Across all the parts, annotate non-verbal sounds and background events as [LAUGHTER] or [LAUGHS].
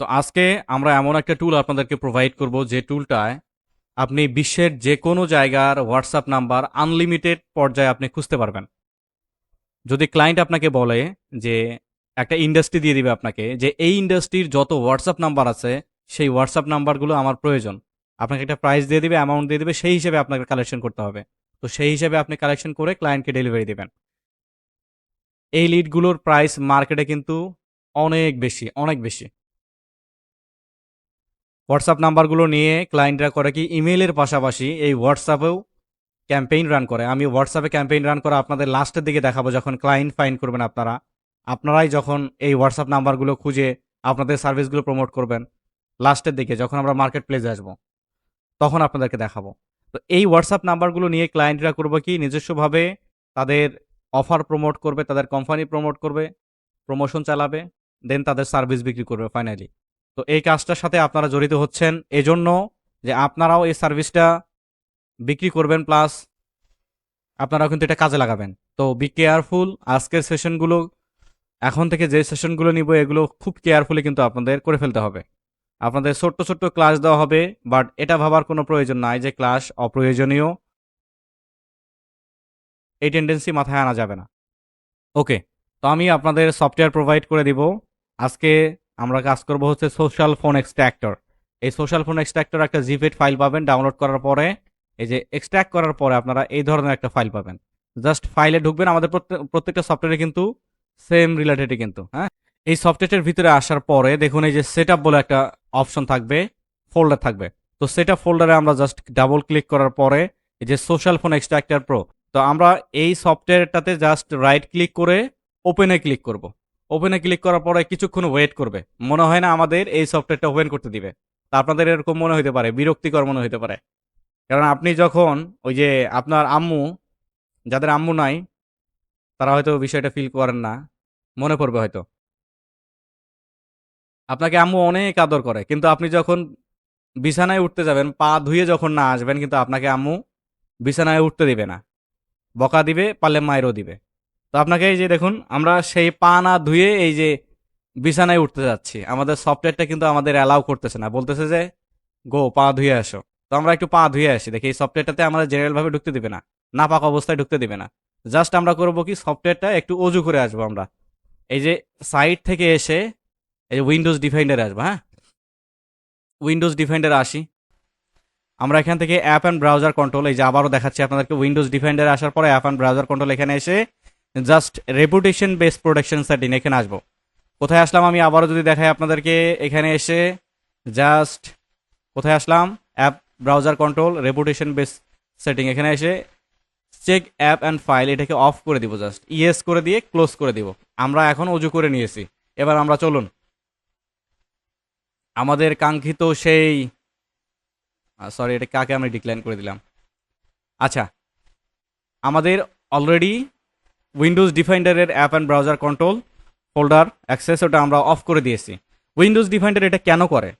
তো আজকে আমরা এমন একটা টুল আপনাদেরকে প্রোভাইড করব যে টুলটায় আপনি বিশ্বের যে কোনো জায়গার হোয়াটসঅ্যাপ নাম্বার আনলিমিটেড পর্যায়ে আপনি খুঁজতে পারবেন। যদি ক্লায়েন্ট আপনাকে বলে যে একটা ইন্ডাস্ট্রি দিয়ে দিবে আপনাকে যে এই ইন্ডাস্ট্রির যত হোয়াটসঅ্যাপ নাম্বার আছে, সেই হোয়াটসঅ্যাপ নাম্বারগুলো আমার প্রয়োজন। আপনাকে একটা প্রাইস দিয়ে দিবে অ্যামাউন্ট দিয়ে দিবে, সেই হিসেবে আপনাকে কালেকশন করতে হবে। তো সেই হিসেবে আপনি কালেকশন করে ক্লায়েন্টকে ডেলিভারি দেবেন। এই লিডগুলোর প্রাইস মার্কেটে কিন্তু অনেক বেশি অনেক বেশি। হোয়াটসঅ্যাপ নাম্বারগুলো নিয়ে ক্লায়েন্টরা করে কি ইমেলের পাশাপাশি এই হোয়াটসঅ্যাপেও ক্যাম্পেইন রান করে। আমি হোয়াটসঅ্যাপে ক্যাম্পেইন রান করে আপনাদের লাস্টের দিকে দেখাবো যখন ক্লায়েন্ট ফাইন্ড করবেন আপনারা। আপনারাই যখন এই হোয়াটসঅ্যাপ নাম্বারগুলো খুঁজে আপনাদের সার্ভিসগুলো প্রমোট করবেন লাস্টের দিকে, যখন আমরা মার্কেট প্লেসে আসব, তখন আপনাদেরকে দেখাবো। তো এই হোয়াটসঅ্যাপ নাম্বারগুলো নিয়ে ক্লায়েন্টরা করবে কি? নিজস্বভাবে তাদের অফার প্রমোট করবে, তাদের কোম্পানি প্রমোট করবে প্রমোশন চালাবে দেন তাদের সার্ভিস বিক্রি করবে ফাইনালি তো এই কাজটার সাথে আপনারা জড়িত হচ্ছেন। এজন্য যে আপনারাও এই সার্ভিসটা বিক্রি করবেন প্লাস আপনারাও কিন্তু এটা কাজে লাগাবেন। তো বি কেয়ারফুল আজকের সেশনগুলো, এখন থেকে যে সেশনগুলো নিব, এগুলো খুব কেয়ারফুলি কিন্তু আপনাদের করে ফেলতে হবে। আপনাদের ছোট্ট ছোট্ট ক্লাস দেওয়া হবে বাট এটা ভাবার কোনো প্রয়োজন নাই যে ক্লাস অপ্রয়োজনীয়। এই টেন্ডেন্সি মাথায় আনা যাবে না। ওকে তো আমি আপনাদের সফটওয়্যার প্রোভাইড করে দিব। আজকে আমরা কাজ করব হচ্ছে সোশ্যাল ফোন এক্সট্রাক্টর এই সোশ্যাল ফোন এক্সট্রাক্টর একটা জিপেট ফাইল পাবেন ডাউনলোড করার পরে, এই যে এক্সট্র্যাক্ট করার পরে আপনারা এই ধরনের একটা ফাইল পাবেন। জাস্ট ফাইলে ঢুকবেন, আমাদের প্রত্যেক- প্রত্যেকটা সফটওয়্যারে কিন্তু সেম রিলেটেডই কিন্তু হ্যাঁ? এই সফটওয়্যারের ভিতরে আসার পরে দেখুন এই যে সেট বলে একটা অপশন থাকবে ফোল্ডার থাকবে। তো সেট ফোল্ডারে আমরা জাস্ট ডাবল ক্লিক করার পরে, এই যে সোশ্যাল ফোন এক্সট্রাক্টর প্রো তো আমরা এই সফটওয়্যারটাতে জাস্ট রাইট ক্লিক করে ওপেনে ক্লিক করব। ওপেনে ক্লিক করার পরে কিছুক্ষণ ওয়েট করবে। মনে হয় না আমাদের এই সফটওয়্যারটা ওপেন করতে দিবে। তা আপনাদের এরকম মনে হতে পারে, বিরক্তিকর মনে হতে পারে। কারণ আপনি যখন ওই যে আপনার আম্মু, যাদের আম্মু নাই, তারা হয়তো বিষয়টা ফিল করেন না। মনে পড়বে হয়তো। আপনাকে আম্মু অনেক আদর করে, কিন্তু আপনি যখন বিছানায় উঠতে যাবেন, পা ধুয়ে যখন না আসবেন, কিন্তু আপনাকে আম্মু বিছানায় উঠতে দিবে না। বকা দিবে, পারলে মায়েরও দিবে। তো আপনাকে এই যে দেখুন, আমরা সেই পা না ধুয়ে এই যে বিছানায় উঠতে যাচ্ছি। আমাদের সফটওয়্যারটা কিন্তু আমাদের অ্যালাউ করতেছে না। বলতেছে যে, গো, পা ধুয়ে আসো। তো আমরা একটু পা ধুয়ে আসি। দেখি এই সফটওয়্যারটাতে আমাদের জেনারেল ভাবে ঢুকতে দিবে না। না পাক অবস্থায় ঢুকতে দিবে না। জাস্ট আমরা করব কি, সফটওয়্যারটা একটু অজু করে আসব আমরা। এই যে সাইড থেকে এসে এই যে উইন্ডোজ ডিফাইন্ডারে আসব হ্যাঁ? উইন্ডোজ ডিফাইন্ডারে আসি। আমরা এখান থেকে অ্যাপ অ্যান্ড ব্রাউজার কন্ট্রোল এই যে আবারও দেখাচ্ছি আপনাদেরকে উইন্ডোজ ডিফাইন্ডারে আসার পরে অ্যাপ অ্যান্ড ব্রাউজার কন্ট্রোল এখানে এসে just reputation base protection setting এখানে আসব। কোথায় আসলাম আমি? আবারও যদি দেখাই আপনাদেরকে, এখানে এসে জাস্ট কোথায় আসলাম? App browser control, reputation base setting, এখানে এসে চেক অ্যাপ অ্যান্ড ফাইল, এটাকে অফ করে দিব জাস্ট। ইয়েস করে দিয়ে ক্লোজ করে দিব। আমরা এখন অজু করে নিয়েছি। এবার আমরা চলুন। আমাদের কাঙ্ক্ষিত সেই সরি এটা কাকে আমি ডিক্লাইন করে দিলাম? আচ্ছা আমাদের already Windows ডিফাইন্ডারের app and browser control folder access ওটা আমরা অফ করে দিয়েছি। উইন্ডোজ ডিফাইন্ডার এটা কেন করে?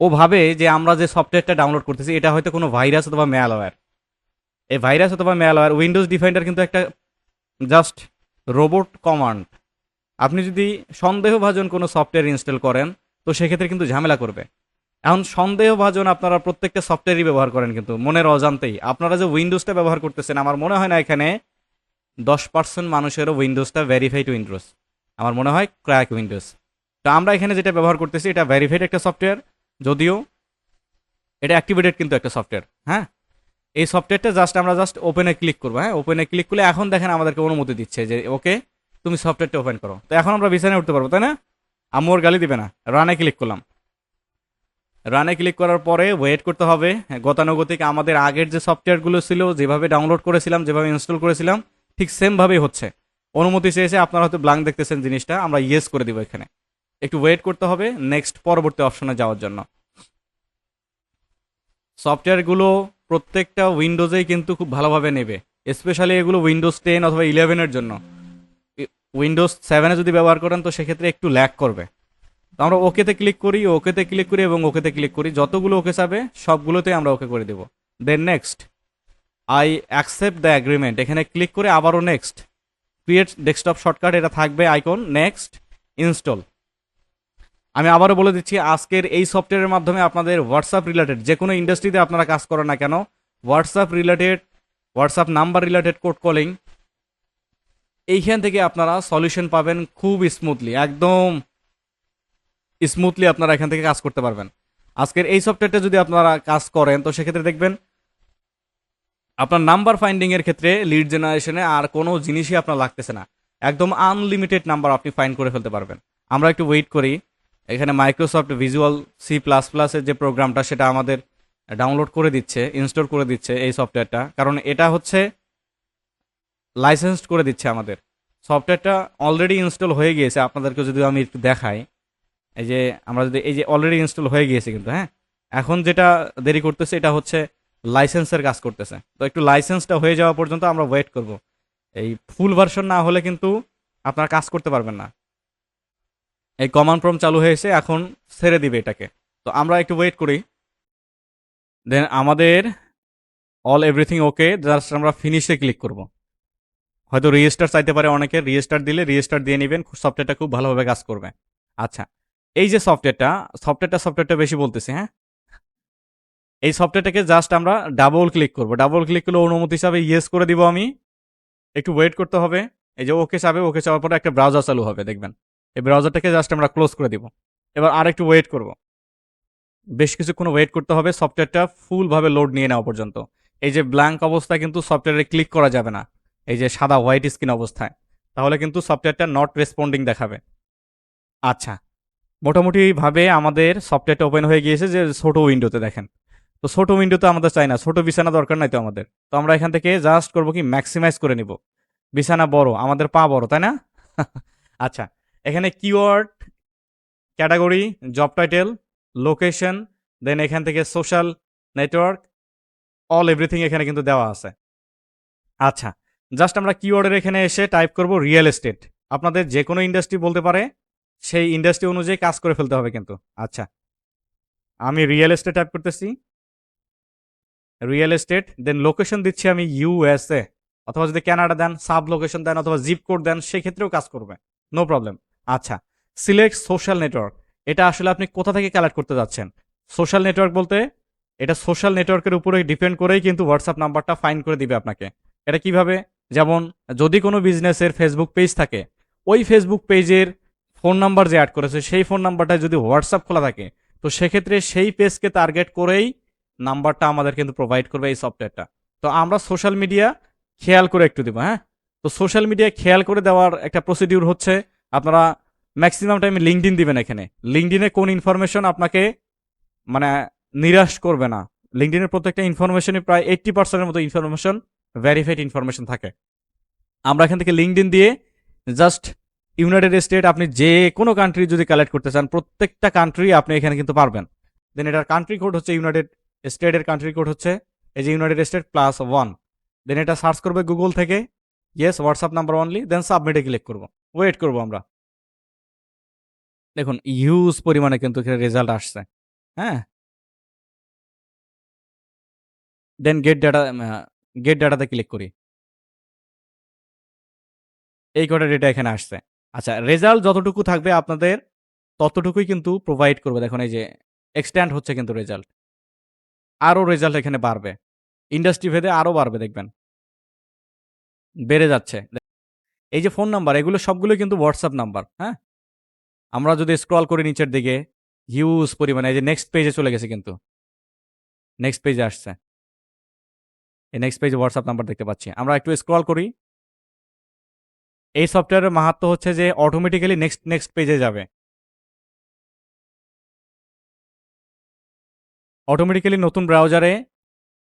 ও ভাবে যে আমরা যে সফটওয়্যারটা ডাউনলোড করতেছি, এটা হয়তো কোনো ভাইরাস অথবা ম্যালওয়্যার এই ভাইরাস অথবা ম্যালওয়্যার উইন্ডোজ ডিফাইন্ডার কিন্তু একটা জাস্ট রোবট কমান্ড আপনি যদি সন্দেহভাজন কোনো সফটওয়্যার ইনস্টল করেন, তো সেক্ষেত্রে কিন্তু ঝামেলা করবে। এখন সন্দেহভাজন আপনারা প্রত্যেকটা সফটওয়্যারই ব্যবহার করেন কিন্তু, মনের অজান্তেই। আপনারা যে উইন্ডোজটা ব্যবহার করতেছেন, আমার মনে হয় না এখানে দশ পার্সেন্ট মানুষেরও উইন্ডোজটা ভেরিফাইড উইন্ডোজ আমার মনে হয় ক্র্যাক উইন্ডোজ তো আমরা এখানে যেটা ব্যবহার করতেছি, এটা ভেরিফাইড একটা সফটওয়্যার যদিও এটা অ্যাক্টিভেটেড কিন্তু একটা সফটওয়্যার হ্যাঁ? এই সফটওয়্যারটা জাস্ট আমরা জাস্ট ওপেনে ক্লিক করব হ্যাঁ? ওপেনে ক্লিক করলে এখন দেখেন আমাদেরকে অনুমতি দিচ্ছে যে ওকে তুমি সফটওয়্যারটা ওপেন করো। তো এখন আমরা বিছানায় উঠতে পারব, তাই না? আম্মুর গালি দিবে না। রানে ক্লিক করলাম। রানে ক্লিক করার পরে ওয়েট করতে হবে। গতানুগতিক আমাদের আগের যে সফটওয়্যারগুলো ছিল, যেভাবে ডাউনলোড করেছিলাম, যেভাবে ইনস্টল করেছিলাম ঠিক সেমভাবেই হচ্ছে। অনুমতি চেয়েছে আপনারা হয়তো ব্লাঙ্ক দেখতেছেন জিনিসটা, আমরা ইয়েস করে দিব এখানে। একটু ওয়েট করতে হবে নেক্সট পরবর্তী অপশনে যাওয়ার জন্য। সফটওয়্যারগুলো প্রত্যেকটা উইন্ডোজেই কিন্তু খুব ভালোভাবে নেবে স্পেশালি এগুলো উইন্ডোজ টেন অথবা ইলেভেনের জন্য। উইন্ডোজ সেভেনে যদি ব্যবহার করেন তো সেক্ষেত্রে একটু ল্যাক করবে। তো আমরা ওকেতে ক্লিক করি ওকেতে ক্লিক করি এবং ওকেতে ক্লিক করি। যতগুলো ওকে চাবে, সবগুলোতেই আমরা ওকে করে দেব। Then next I accept the agreement এখানে ক্লিক করে আবারও নেক্সট ক্রিয়েট ডেস্কটপ শর্টকাট এটা থাকবে আইকন নেক্সট ইনস্টল আমি আবারও বলে দিচ্ছি, আজকের এই সফটওয়্যারের মাধ্যমে আপনাদের হোয়াটসঅ্যাপ রিলেটেড যে কোনো ইন্ডাস্ট্রিতে আপনারা কাজ করেন না কেন WhatsApp related WhatsApp number related code calling এইখান থেকে আপনারা সলিউশন পাবেন খুব স্মুথলি একদম স্মুথলি আপনারা এখান থেকে কাজ করতে পারবেন। আজকের এই সফটওয়্যারটা যদি আপনারা কাজ করেন, তো সেক্ষেত্রে দেখবেন আপনার নাম্বার ফাইন্ডিং এর ক্ষেত্রে লিড জেনারেশনে আর কোনো জিনিসই আপনার লাগতেছে না। একদম আনলিমিটেড নাম্বার আপনি ফাইন্ড করে ফেলতে পারবেন। আমরা একটু ওয়েট করি। এখানে মাইক্রোসফট ভিজুয়াল সি প্লাস প্লাসের যে প্রোগ্রামটা সেটা আমাদের ডাউনলোড করে দিচ্ছে ইনস্টল করে দিচ্ছে এই সফটওয়্যারটা কারণ এটা হচ্ছে লাইসেন্সড করে দিচ্ছে আমাদের। সফটওয়্যারটা অলরেডি ইনস্টল হয়ে গিয়েছে। আপনাদেরকে যদি আমি একটু দেখাই, এই যে আমরা যদি, এই যে অলরেডি ইনস্টল হয়ে গিয়েছে কিন্তু হ্যাঁ? এখন যেটা দেরি করতেছে, এটা হচ্ছে লাইসেন্সের কাজ করতেছে। তো একটু লাইসেন্সটা হয়ে যাওয়া পর্যন্ত আমরা ওয়েট করব। এই ফুল ভার্সন না হলে কিন্তু আপনারা কাজ করতে পারবেন না। এই কমান্ড প্রম চালু হয়েছে, এখন ছেড়ে দিবে এটাকে। তো আমরা একটু ওয়েট করি। দেন আমাদের অল এভরিথিং ওকে জাস্ট আমরা ফিনিশে ক্লিক করব। হয়তো রেজিস্টার চাইতে পারে অনেকে রেজিস্টার দিলে রেজিস্টার দিয়ে নেবেন সফটওয়্যারটা খুব ভালোভাবে কাজ করবে। আচ্ছা এই যে সফটওয়্যারটা সফটওয়্যারটা সফটওয়্যারটা বেশি বলতেছি হ্যাঁ? এই সফটওয়্যারটাকে জাস্ট আমরা ডাবল ক্লিক করব। ডাবল ক্লিক করলে অনুমতি হিসাবে ইয়েস করে দিব আমি। একটু ওয়েট করতে হবে। এই যে ওকে চাবে ওকে চাওয়ার পরে একটা ব্রাউজার চালু হবে, দেখবেন। এই ব্রাউজারটাকে জাস্ট আমরা ক্লোজ করে দিব। এবার আর একটু ওয়েট করব। বেশ কিছুক্ষণ ওয়েট করতে হবে সফটওয়্যারটা ফুলভাবে লোড নিয়ে নেওয়া পর্যন্ত। এই যে ব্ল্যাঙ্ক অবস্থায় কিন্তু সফটওয়্যারে ক্লিক করা যাবে না। এই যে সাদা হোয়াইট স্ক্রিন অবস্থায়। তাহলে কিন্তু সফটওয়্যারটা নট রেসপন্ডিং দেখাবে। আচ্ছা। মোটামুটিভাবে আমাদের সফটওয়্যারটা ওপেন হয়ে গিয়েছে যে ছোটো উইন্ডোতে দেখেন। তো ছোট উইন্ডোতে আমাদের চাই না, ছোট বিছানা দরকার নাই তো আমাদের। তো আমরা এখান থেকে জাস্ট করব কি ম্যাক্সিমাইজ করে নিব। বিছানা বড়, আমাদের পা বড়, তাই না? [LAUGHS] আচ্ছা এখানে keyword category job title location then এখান থেকে সোশ্যাল নেটওয়ার্ক অল এভরিথিং এখানে কিন্তু দেওয়া আছে। আচ্ছা জাস্ট আমরা কিওয়ার্ডের এখানে এসে টাইপ করব রিয়েল এস্টেট আপনাদের যে কোনো ইন্ডাস্ট্রি বলতে পারে, সেই ইন্ডাস্ট্রি অনুযায়ী কাজ করে ফেলতে হবে কিন্তু। আচ্ছা আমি রিয়েল এস্টেট টাইপ করতেছি। রিয়েল এস্টেট দেন লোকেশন দিচ্ছি আমি ইউএসএ অথবা যদি Canada then sub location then, অথবা জিপ কোড দেন, সেক্ষেত্রেও কাজ করবে। নো প্রবলেম আচ্ছা সিলেক্ট সোশ্যাল নেটওয়ার্ক এটা আসলে আপনি কোথা থেকে কালেক্ট করতে যাচ্ছেন? সোশ্যাল নেটওয়ার্ক বলতে, এটা সোশ্যাল নেটওয়ার্কের উপরে ডিপেন্ড করেই কিন্তু হোয়াটসঅ্যাপ নাম্বারটা ফাইন করে দিবে আপনাকে। এটা কীভাবে? যেমন, যদি কোনো বিজনেসের ফেসবুক পেজ থাকে, ওই ফেসবুক পেজের ফোন নাম্বার যে অ্যাড করেছে, সেই ফোন নাম্বারটা যদি হোয়াটসঅ্যাপ খোলা থাকে, তো সেক্ষেত্রে সেই পেজকে টার্গেট করেই নাম্বারটা আমাদের কিন্তু প্রোভাইড করবে এই সফটওয়্যারটা তো আমরা সোশ্যাল মিডিয়া খেয়াল করে একটু দেবো হ্যাঁ? তো সোশ্যাল মিডিয়া খেয়াল করে দেওয়ার একটা প্রসিডিউর হচ্ছে, আপনারা ম্যাক্সিমাম টাইমে লিঙ্কডিন দিবেন এখানে। লিঙ্কডিনে কোন ইনফরমেশন আপনাকে মানে নিরাশ করবে না। লিঙ্কডিনের প্রত্যেকটা ইনফরমেশনই প্রায় এইট্টি পার্সেন্টের মতো ইনফরমেশন ভেরিফাইড ইনফরমেশন থাকে। আমরা এখান থেকে লিঙ্কডিন দিয়ে জাস্ট ইউনাইটেড স্টেট আপনি যে কোনো কান্ট্রি যদি কালেক্ট করতে চান, প্রত্যেকটা কান্ট্রি আপনি এখানে কিন্তু পারবেন। দেন এটার কান্ট্রি কোড হচ্ছে ইউনাইটেড স্টেটের কান্ট্রি কোড হচ্ছে, এই যে United State plus one then এটা সার্চ করবে গুগল থেকে yes WhatsApp number only then সাবমিটে ক্লিক করব। ওয়েট করব আমরা। দেখুন হিউজ পরিমাণে কিন্তু এখানে রেজাল্ট আসছে হ্যাঁ? দেন গেট ডাটা গেট ডাটাতে ক্লিক করি। এই কটা ডেটা এখানে আসছে। আচ্ছা রেজাল্ট যতটুকু থাকবে আপনাদের, ততটুকুই কিন্তু প্রোভাইড করবে। দেখুন, এই যে এক্সট্যান্ড হচ্ছে কিন্তু রেজাল্ট আরও রেজাল্ট এখানে বাড়বে। ইন্ডাস্ট্রি ভেদে আরও বাড়বে, দেখবেন। বেড়ে যাচ্ছে। এই যে ফোন নাম্বার এগুলো সবগুলো কিন্তু হোয়াটসঅ্যাপ নাম্বার হ্যাঁ? আমরা যদি স্ক্রল করি নিচের দিকে হিউজ পরিমাণে, এই যে নেক্সট পেজে চলে গেছে কিন্তু। নেক্সট পেজে আসছে। এই নেক্সট পেজে হোয়াটসঅ্যাপ নাম্বার দেখতে পাচ্ছি। আমরা একটু স্ক্রল করি। এই সফটওয়্যারের মাহাত্ম হচ্ছে যে অটোমেটিক্যালি নেক্সট নেক্সট পেজে যাবে। অটোমেটিক্যালি নতুন ব্রাউজারে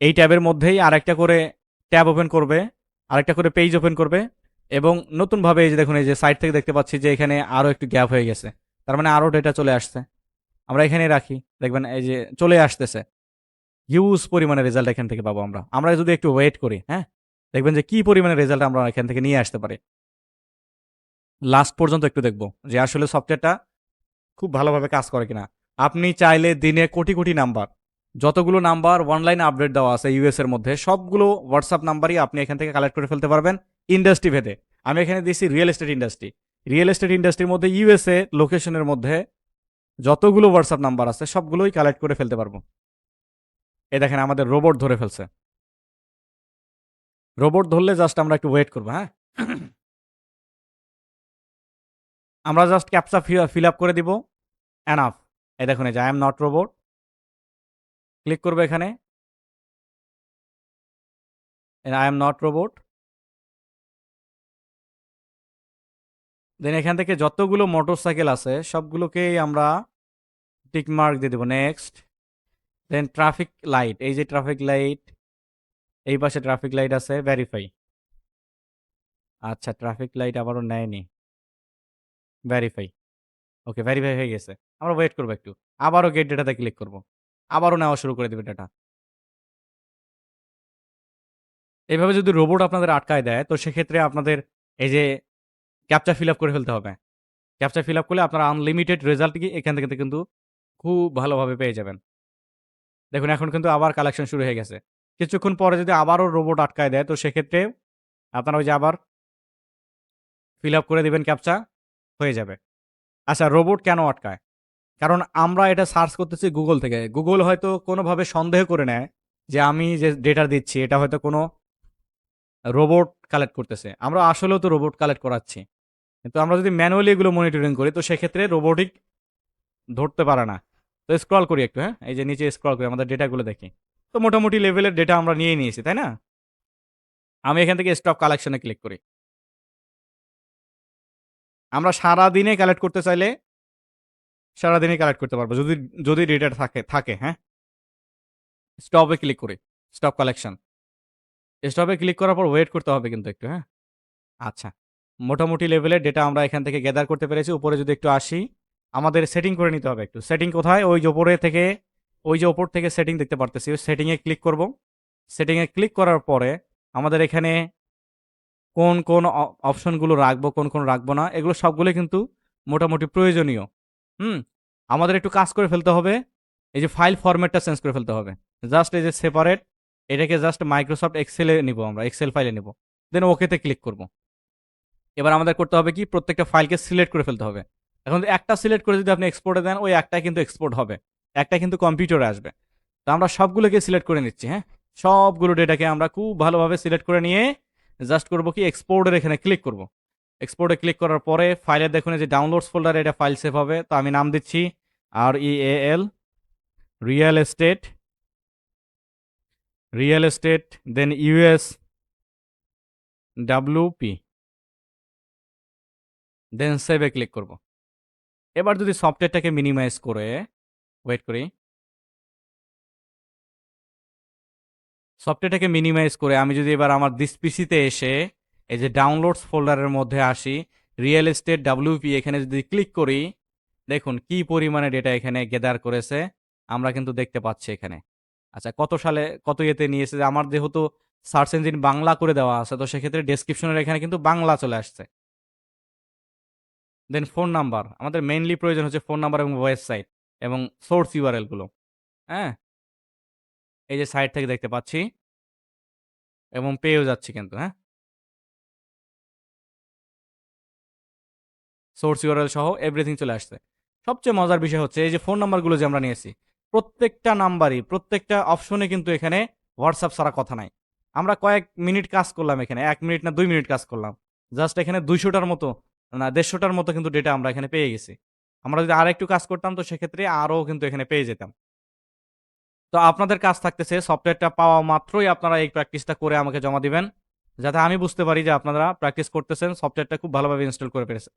এই ট্যাবের মধ্যেই আরেকটা করে ট্যাব ওপেন করবে, আরেকটা করে পেজ ওপেন করবে এবং নতুনভাবে এই যে দেখুন, এই যে সাইট থেকে দেখতে পাচ্ছি যে এখানে আরও একটু গ্যাপ হয়ে গেছে। তার মানে আরও ডেটা চলে আসছে। আমরা এখানে রাখি। দেখবেন এই যে চলে আসতেছে। হিউজ পরিমাণে রেজাল্ট এখান থেকে পাবো আমরা। আমরা যদি একটু ওয়েট করি হ্যাঁ? দেখবেন যে কি পরিমাণে রেজাল্ট আমরা এখান থেকে নিয়ে আসতে পারি। লাস্ট পর্যন্ত একটু দেখব যে আসলে সফটওয়্যারটা খুব ভালোভাবে কাজ করে কিনা। আপনি চাইলে দিনে কোটি কোটি নাম্বার যতগুলো নাম্বার অনলাইন আপডেট দেওয়া আছে ইউএস এর মধ্যে, সবগুলো হোয়াটসঅ্যাপ নাম্বারই আপনি এখান থেকে কালেক্ট করে ফেলতে পারবেন ইন্ডাস্ট্রি ভেদে। আমি এখানে দিয়েছি real estate industry real estate ইন্ডাস্ট্রির মধ্যে ইউএসএ লোকেশনের মধ্যে যতগুলো হোয়াটসঅ্যাপ নাম্বার আছে, সবগুলোই কালেক্ট করে ফেলতে পারব। এ দেখেন, আমাদের রোবট ধরে ফেলছে। রোবট ধরলে জাস্ট আমরা একটু ওয়েট করব হ্যাঁ? আমরা জাস্ট ক্যাপচা ফিল আপ করে দিব। অ্যানাফ এই দেখুন, এই যে I am not robot click করব এখানে। I am not robot then এখান থেকে যতগুলো মোটরসাইকেল আছে, সবগুলোকেই আমরা টিক মার্ক দিয়ে দেবো। নেক্সট দেন ট্রাফিক লাইট এই যে ট্রাফিক লাইট এই পাশে ট্রাফিক লাইট আছে ভেরিফাই আচ্ছা ট্রাফিক লাইট আবারও নেয়নি। ভেরিফাই ওকে ভেরিফাই হয়ে গেছে। আমরা ওয়েট করব একটু। আবারও গেট ডেটাতে ক্লিক করব। আবারও নেওয়া শুরু করে দেবে ডেটা এইভাবে যদি রোবট আপনাদের আটকায় দেয়, তো সেক্ষেত্রে আপনাদের এই যে ক্যাপচা ফিল আপ করে ফেলতে হবে। ক্যাপচা ফিল আপ করলে আপনারা আনলিমিটেড রেজাল্ট কি এখান থেকে কিন্তু খুব ভালোভাবে পেয়ে যাবেন। দেখুন, এখন কিন্তু আবার কালেকশন শুরু হয়ে গেছে। কিছুক্ষণ পরে যদি আবারও রোবট আটকায় দেয়, তো সেক্ষেত্রে আপনারা ওই যে আবার ফিল আপ করে দেবেন ক্যাপচা হয়ে যাবে। আচ্ছা রোবট কেন আটকায়? কারণ আমরা এটা সার্চ করতেছি গুগল থেকে। গুগল হয়তো কোনোভাবে সন্দেহ করে নেয় যে আমি যে ডেটা দিচ্ছি, এটা হয়তো কোনো রোবট কালেক্ট করতেছে। আমরা আসলেও তো রোবট কালেক্ট করাচ্ছি। কিন্তু আমরা যদি ম্যানুয়ালি এগুলো মনিটরিং করি, তো সেক্ষেত্রে রোবোটিক ধরতে পারে না। তো স্ক্রল করি একটু হ্যাঁ? এই যে নিচে স্ক্রল করি, আমাদের ডেটাগুলো দেখি। তো মোটামুটি লেভেলের ডেটা আমরা নিয়ে নিয়েছি, তাই না? আমি এখান থেকে স্টক কালেকশনে ক্লিক করি। আমরা সারা দিনে কালেক্ট করতে চাইলে সারা দিনে কালেক্ট করতে পারব। যদি যদি ডেটা থাকে থাকে হ্যাঁ? স্টপে ক্লিক করি স্টপ কালেকশন স্টপে ক্লিক করার পর ওয়েট করতে হবে কিন্তু একটু হ্যাঁ? আচ্ছা মোটামুটি লেভেলের ডেটা আমরা এখান থেকে গ্যাদার করতে পেরেছি। উপরে যদি একটু আসি, আমাদের সেটিং করে নিতে হবে একটু। সেটিং কোথায়? ওই যে ওপরে থেকে, ওই যে ওপর থেকে সেটিং দেখতে পারতেছি। ওই সেটিংয়ে ক্লিক করব। সেটিংয়ে ক্লিক করার পরে আমাদের এখানে কোন কোন অপশনগুলো রাখব, কোন কোন রাখব না, এগুলো সবগুলো কিন্তু মোটামুটি প্রয়োজনীয়। হুম, আমাদের একটু কাজ করে ফেলতে হবে। এই যে ফাইল ফরম্যাটটা চেঞ্জ করে ফেলতে হবে। জাস্ট এই যে সেপারেট এটাকে জাস্ট মাইক্রোসফট এক্সেলে নিব আমরা এক্সেল ফাইলে নিব। দেন ওকেতে ক্লিক করব। এবার আমাদের করতে হবে কি, প্রত্যেকটা ফাইলকে সিলেক্ট করে ফেলতে হবে। এখন একটা সিলেক্ট করে যদি আপনি এক্সপোর্টে দেন, ওই একটা কিন্তু এক্সপোর্ট হবে। একটা কিন্তু কম্পিউটারে আসবে। তো আমরা সবগুলোকে সিলেক্ট করে নিচ্ছি হ্যাঁ? সবগুলো ডেটাকে আমরা খুব ভালোভাবে সিলেক্ট করে নিয়ে জাস্ট করব কি এক্সপোর্টের এখানে ক্লিক করব। এক্সপোর্টে ক্লিক করার পরে ফাইলে দেখুন যে ডাউনলোডস ফোল্ডারে এটা ফাইল সেভ হবে। তো আমি নাম দিচ্ছি R E L real estate real estate then US WP then সেভে ক্লিক করব। এবার যদি সফটওয়্যারটাকে মিনিমাইজ করে ওয়েট করি। সফটওয়্যারটাকে মিনিমাইজ করে আমি যদি এবার আমার দিস পিসিতে এসে এই যে ডাউনলোডস ফোল্ডারের মধ্যে আসি রিয়েল এস্টেট ডাব্লিউপি এখানে যদি ক্লিক করি, দেখুন কি পরিমাণে ডেটা এখানে গেদার করেছে, আমরা কিন্তু দেখতে পাচ্ছি এখানে। আচ্ছা কত সালে, কত ইয়েতে নিয়েছে? আমার যেহেতু সার্চ ইঞ্জিন বাংলা করে দেওয়া আছে, তো সেক্ষেত্রে ডেসক্রিপশনের এখানে কিন্তু বাংলা চলে আসছে। দেন ফোন নাম্বার আমাদের মেইনলি প্রয়োজন হচ্ছে ফোন নাম্বার এবং ওয়েবসাইট এবং সোর্স ইউআরএলগুলো হ্যাঁ? এই যে সাইট থেকে দেখতে পাচ্ছি এবং পেয়েও যাচ্ছি কিন্তু হ্যাঁ? সোর্স ইউআরএল সহ এভরিথিং চলে আসছে। সবচেয়ে মজার বিষয় হচ্ছে এই যে ফোন নাম্বারগুলো যে আমরা নিয়েছি, প্রত্যেকটা নাম্বারই প্রত্যেকটা অপশনে কিন্তু এখানে হোয়াটসঅ্যাপ ছাড়া কথা নাই। আমরা কয়েক মিনিট কাজ করলাম এখানে, এক মিনিট না দুই মিনিট কাজ করলাম। জাস্ট এখানে দুইশোটার মতো, না, দেড়শোটার মতো কিন্তু ডেটা আমরা এখানে পেয়ে গেছি। আমরা যদি আর একটু কাজ করতাম তো সেক্ষেত্রে আরও কিন্তু এখানে পেয়ে যেতাম। তো আপনাদের কাজ থাকতেছে সফটওয়্যারটা পাওয়া মাত্রই আপনারা এই প্র্যাকটিসটা করে আমাকে জমা দিবেন। যাতে আমি বুঝতে পারি যে আপনারা প্র্যাকটিস করতেছেন সফটওয়্যারটা খুব ভালোভাবে ইনস্টল করে পেরেছে।